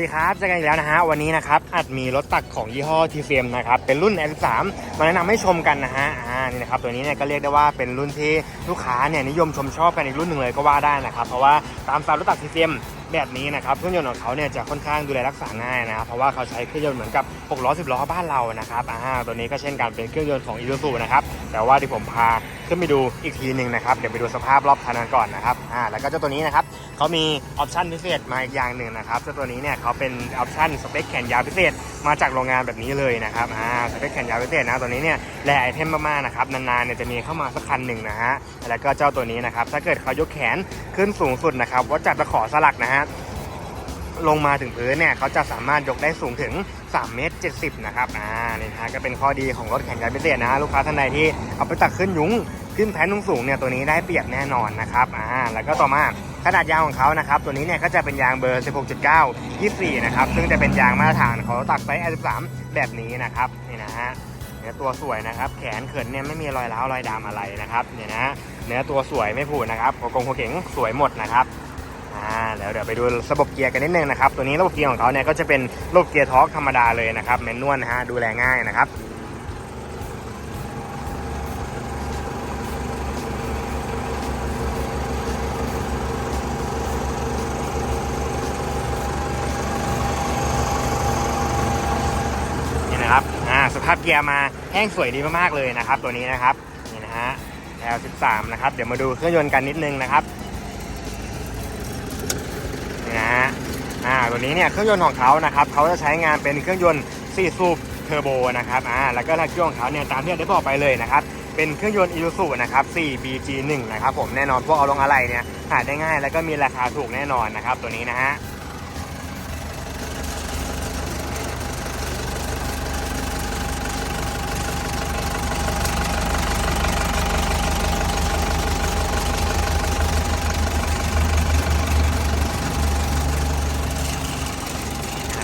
วัสดีครับเจอกันอีกแล้วนะฮะ วันนี้นะครับอัดมีรถตักของยี่ห้อ t c m นะครับ เป็นรุ่น S3 มาแนะนำให้ชมกันนะฮะ อ่า นี่นะครับ ตัวนี้เนี่ยก็เรียกได้ว่าเป็นรุ่นที่ลูกค้าเนี่ยนิยมชมชอบกันอีกรุ่นหนึ่งเลยก็ว่าได้นะครับ เพราะว่าตามสไตล์รถตัก t c m แบบนี้นะครับเครื่องยนต์ของเขาเนี่ยจะค่อนข้างดูแลรักษาง่ายนะครับเพราะว่าเขาใช้เครื่องยนต์เหมือนกับ6ล้อ10ล้อบ้านเรานะครับอ่าตัวนี้ก็เช่นกันเป็นเครื่องยนต์ของ Isuzu นะครับแต่ว่าที่ผมพาขึ้นไปดูอีกทีหนึ่งนะครับเดี๋ยวไปดูสภาพรอบคันกันก่อนนะครับอ่าแล้วก็เจ้าตัวนี้นะครับเขามีออปชันพิเศษมาอีกอย่างหนึ่งนะครับเจ้าตัวนี้เนี่ยเขาเป็นออปชันสเปคแขนยาวพิเศษมาจากโรงงานแบบนี้เลยนะครับอ่าสเปคแขนยาวพิเศษนะตัวนี้เนี่ยแลไอเทมมากๆนะครับนานๆเนี่ยจะมีเข้ามาสักคันหนึ่งนะฮะแล้วก็เจ้าตัวนี้นะครับถ้าเกิดเขายกแขนขึ้นสูงสุดนะครับวัดจากตะขอสลักนะฮะ ลงมาถึงพื้นเนี่ยเขาจะสามารถยกได้สูงถึง 3 เมตร 70 นะครับ อ่า นี่นะฮะก็เป็นข้อดีของรถแขนยาวพิเศษนะ ลูกค้าท่านใดที่เอาไปตักขึ้นยุ้งขึ้นแผนสูงเนี่ยตัวนี้ได้เปรียบแน่นอนนะครับ อ่า แล้วก็ต่อมาขนาดยางของเขานะครับ ตัวนี้เนี่ยก็จะเป็นยางเบอร์ 16.9 24 นะครับ ซึ่งจะเป็นยางมาตรฐานของรถตักไซส์ R13 แบบนี้นะครับ นี่นะฮะเนื้อตัวสวยนะครับ แขนเขินเนี่ยไม่มีรอยร้าวรอยดำอะไรนะครับ เนี่ยนะ เนื้อตัวสวยไม่ผุนะครับหัวกงหัวเก๋งสวยหมดนะครับ แล้วเดี๋ยวไปดูระบบเกียร์กันนิดนึงนะครับ ตัวนี้ระบบเกียร์ของเขาเนี่ยก็จะเป็นระบบเกียร์ทอร์กธรรมดาเลยนะครับแมนนวลนะฮะดูแลง่ายนะครับนี่นะครับอ่าสภาพเกียร์มาแห้งสวยดีมากๆเลยนะครับ ตัวนี้นะครับนี่นะฮะ L13 นะครับ เดี๋ยวมาดูเครื่องยนต์กันนิดนึงนะครับ นะอ่าตัวนี้เนี่ยเครื่องยนต์ของเขานะครับเขาจะใช้งานเป็นเครื่องยนต์4สูบเทอร์โบนะครับอ่าแล้วก็เครื่องของเขาเนี่ยตามที่ได้บอกไปเลยนะครับเป็นเครื่องยนต์อีซูซูนะครับ 4BG1 นะครับผมแน่นอนพวกเอาลงอะไรเนี่ยหาได้ง่าย แล้วก็มีราคาถูกแน่นอนนะครับตัวนี้นะฮะ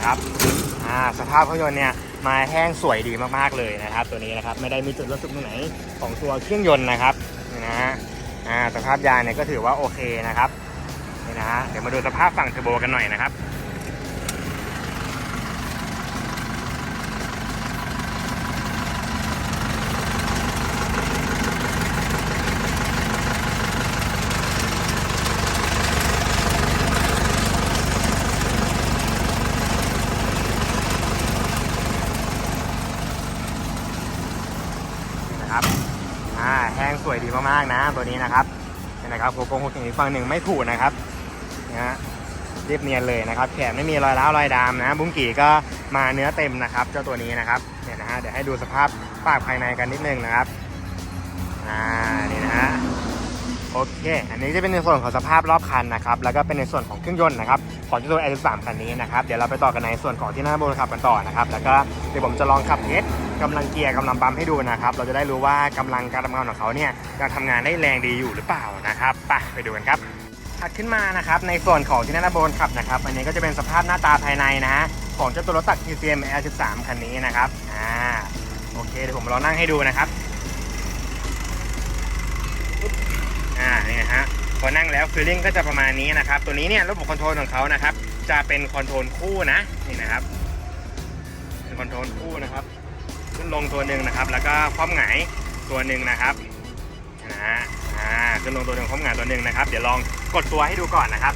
นะครับอ่าสภาพเครื่องยนต์เนี่ยมาแห้งสวยดีมากๆเลยนะครับ ตัวนี้นะครับไม่ได้มีจุดรู้สึกตรงไหนของตัวเครื่องยนต์นะครับนี่นะฮะอ่าสภาพยางเนี่ยก็ถือว่าโอเคนะครับนี่นะเดี๋ยวมาดูสภาพฝั่งเทอร์โบกันหน่อยนะครับ นะครับอ่าแห้งสวยดีมากๆนะตัวนี้นะครับนี่นะครับหัวโกงหัวเข่งอีกฝั่งหนึ่งไม่ผุนะครับนะฮะเรียบเนียนเลยนะครับ แขนไม่มีรอยร้าวรอยดำนะ บุ้งกี่ก็มาเนื้อเต็มนะครับ เจ้าตัวนี้นะครับเนี่ยนะฮะเดี๋ยวให้ดูสภาพปากภายในกันนิดนึงนะครับอ่านี่นะฮะโอเค อันนี้จะเป็นในส่วนของสภาพรอบคันนะครับ แล้วก็เป็นในส่วนของเครื่องยนต์นะครับ ของเจ้าตัว L3 คันนี้นะครับ เดี๋ยวเราไปต่อกันในส่วนของที่หน้าบนขับกันต่อนะครับ แล้วก็เดี๋ยวผมจะลองขับเทส กำลังเกียร์กำลังปั๊มให้ดูนะครับ เราจะได้รู้ว่ากำลังการทำงานของเขาเนี่ยยังทำงานได้แรงดีอยู่หรือเปล่านะครับไปไปดูกันครับถัดขึ้นมานะครับในส่วนของที่หน้าบนขับนะครับ อันนี้ก็จะเป็นสภาพหน้าตาภายในนะฮะของเจ้าตัวรถตัก TCM L13 คันนี้นะครับอ่าโอเคเดี๋ยวผมลองนั่งให้ดูนะครับอ่านี่นะฮะพอนั่งแล้วฟีลลิ่งก็จะประมาณนี้นะครับ ตัวนี้เนี่ยระบบคอนโทรลของเขานะครับ จะเป็นคอนโทรลคู่นะนี่นะครับเป็นคอนโทรลคู่นะครับ ขึ้นลงตัวหนึ่งนะครับ แล้วก็คว่ำหงายตัวหนึ่งนะครับนะฮะอ่าขึ้นลงตัวหนึ่งคว่ำหงายตัวหนึ่งนะครับ เดี๋ยวลองกดตัวให้ดูก่อนนะครับ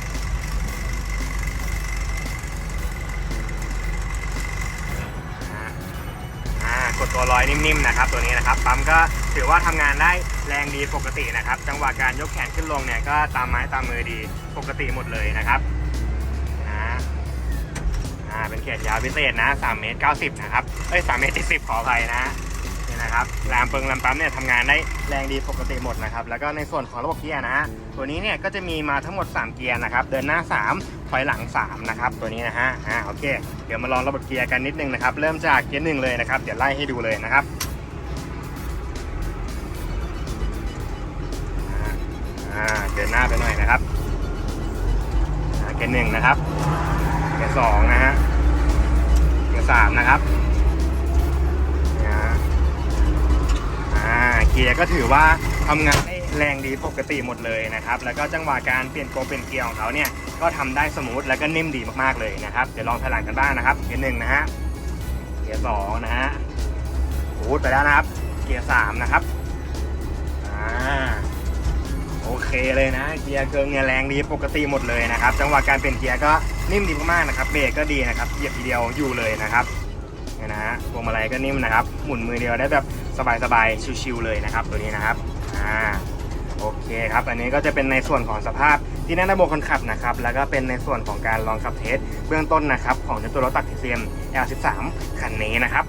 อ่ากดตัวลอยนิ่มๆนะครับตัวนี้นะครับปั๊มก็ถือว่าทำงานได้แรงดีปกตินะครับ จังหวะการยกแขนขึ้นลงเนี่ยก็ตามไม้ตามมือดีปกติหมดเลยนะครับ อ่าเป็นแขนยาวพิเศษนะ3เมตร90นะครับเอ้ย3เมตร70ขออภัยนะนี่นะครับแรมเปิงแรมปั๊มเนี่ยทำงานได้แรงดีปกติหมดนะครับแล้วก็ในส่วนของระบบเกียร์นะฮะตัวนี้เนี่ยก็จะมีมาทั้งหมด 3 เกียร์นะครับเดินหน้า 3 ถอยหลัง 3 นะครับ ตัวนี้นะฮะอ่าโอเค เดี๋ยวมาลองระบบเกียร์กันนิดนึงนะครับ เริ่มจากเกียร์หนึ่งเลยนะครับ เดี๋ยวไล่ให้ดูเลยนะครับอ่าเดินหน้าไปหน่อยนะครับเกียร์หนึ่งนะครับ กียร์สองนะฮะเกียร์สามนะครับนะฮะอ่าเกียร์ก็ถือว่าทำงานได้แรงดีปกติหมดเลยนะครับ แล้วก็จังหวะการเปลี่ยนโกเปลี่ยนเกียร์ของเขาเนี่ยก็ทำได้สมูทแล้วก็นิ่มดีมากๆเลยนะครับ เดี๋ยวลองถลังกันบ้างนะครับ เกียร์หนึ่งนะฮะ เกียร์สองนะฮะพูดไปแล้วนะครับ เกียร์สามนะครับ อ่า เคเลยนะ เกียร์เกิงเนี่ยแรงดีปกติหมดเลยนะครับ จังหวะการเปลี่ยนเกียร์ก็นิ่มดีมากๆนะครับ เบรกก็ดีนะครับ เหยียบทีเดียวอยู่เลยนะครับเนี่ยนะฮะพวงมาลัยก็นิ่มนะครับ หมุนมือเดียวได้แบบสบายๆ ชิวๆเลยนะครับ ตัวนี้นะครับ อ่า โอเคครับ อันนี้ก็จะเป็นในส่วนของสภาพที่นั่งด้านบนคนขับนะครับ แล้วก็เป็นในส่วนของการลองขับเทสเบื้องต้นนะครับ ของตัวรถตักทีเซียม L13 คันนี้นะครับ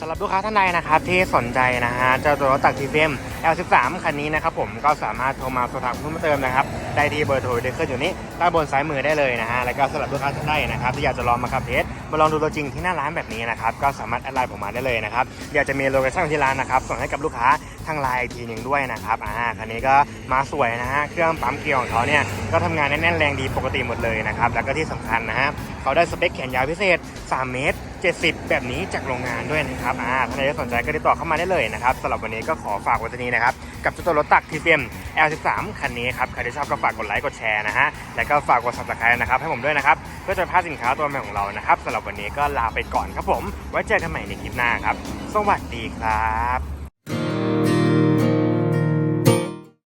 สำหรับลูกค้าท่านใดนะครับที่สนใจนะฮะเจ้าตัวรถตักทีเซียม L13 คันนี้นะครับผมก็สามารถโทรมาสอบถามเพิ่มเติมนะครับได้ที่เบอร์โทรที่ขึ้นอยู่นี้ใต้บนซ้ายมือได้เลยนะฮะแล้วก็สำหรับลูกค้าท่านใดนะครับที่อยากจะลองมาขับเทสมาลองดูตัวจริงที่หน้าร้านแบบนี้นะครับก็สามารถแอดไลน์ผมมาได้เลยนะครับอยากจะมีโลเคชั่นที่ร้านนะครับส่งให้กับลูกค้าทางไลน์อีกทีหนึ่งด้วยนะครับอ่าคันนี้ก็มาสวยนะฮะเครื่องปั๊มเกียร์ของเขาเนี่ยก็ทำงานแน่นแรงดีปกติหมดเลยนะครับแล้วก็ที่สำคัญนะฮะเขาได้สเปคแขนยาวพิเศษ 3 เมตร 70 แบบนี้จากโรงงานด้วยนะครับอ่าท่านใดที่สนใจก็ติดต่อเข้ามาได้เลยนะครับสำหรับวันนี้ก็ขอฝากไว้ที่นี้นะครับ กับเจ้าตัวรถตัก TCM L13 คันนี้ครับ ใครที่ชอบก็ฝากกดไลค์ กดแชร์นะฮะ แล้วก็ฝากกด subscribe นะครับ ให้ผมด้วยนะครับ เพื่อจะพลาดสินค้าตัวใหม่ของเรานะครับสำหรับวันนี้ก็ลาไปก่อนครับผม ไว้เจอกันใหม่ในคลิปหน้าครับ สวัสดีครับ